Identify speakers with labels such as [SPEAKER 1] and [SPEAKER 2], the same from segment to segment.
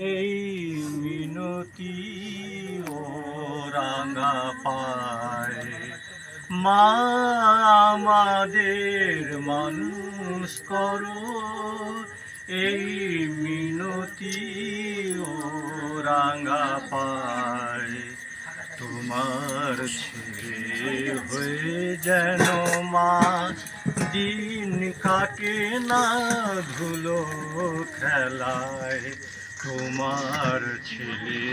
[SPEAKER 1] এই মিনতি ও রাঙা পায়। মা আমাদের মানুষ করো। এই মিনতি ও রাঙা পায়। তোমার ছেলে হয়ে যেন মা, দিন কাটে না ধুলো খেলায়। তোমার ছেলে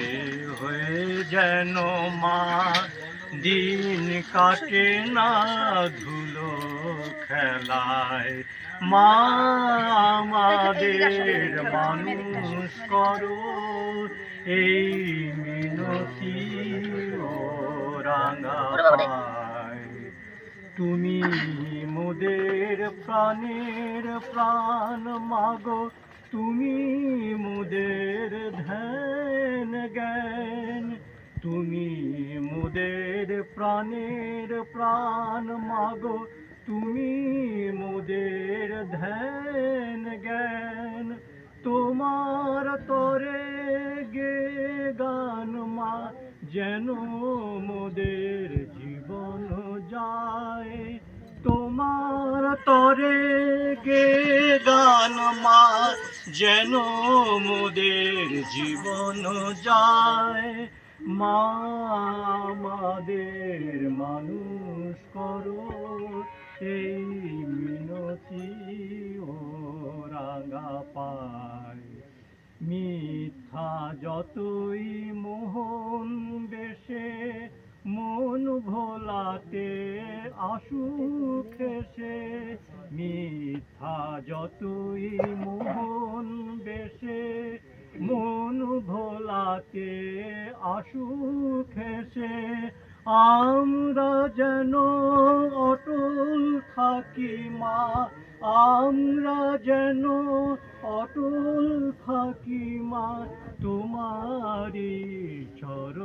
[SPEAKER 1] হয়ে যেন মা, দিন কাটে না ধুলো খেলায়। মা, আমাদের মানুষ করো, এই মিনতি ও রাঙা পায় তুমি মোদের প্রাণের প্রাণ, মাগো তুমি মোদের ধ্যান জ্ঞান, তুমি মোদের প্রাণের প্রাণ মাগো, তুমি মোদের ধ্যান জ্ঞান। তোমার তরে গে গান মা, যেন মোদের জীবন যায়। তরে গে গান মা যেন মোদের জীবন যায়। মা আমাদের মানুষ করো, এই মিনতি ও রাঙা পায় মিথ্যা যতই মোহন বেশে ভোলাতে আসুক এসে মিথ্যা যতই মোহন বেশে, মন ভোলাতে আসুক আমরা যেন অটল থাকি মা, আমরা যেন অটল থাকি মা তোমারি চরণ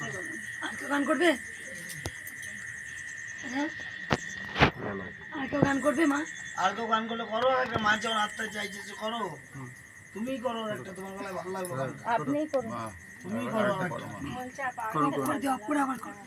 [SPEAKER 2] করব আর কেউ গান করবে। মা
[SPEAKER 3] আর কেউ গান করলে করো একটা মা যখন আত্মা চাইছে করো তুমি করো একটা তোমার গলায় তুমি করো
[SPEAKER 2] করে আবার করো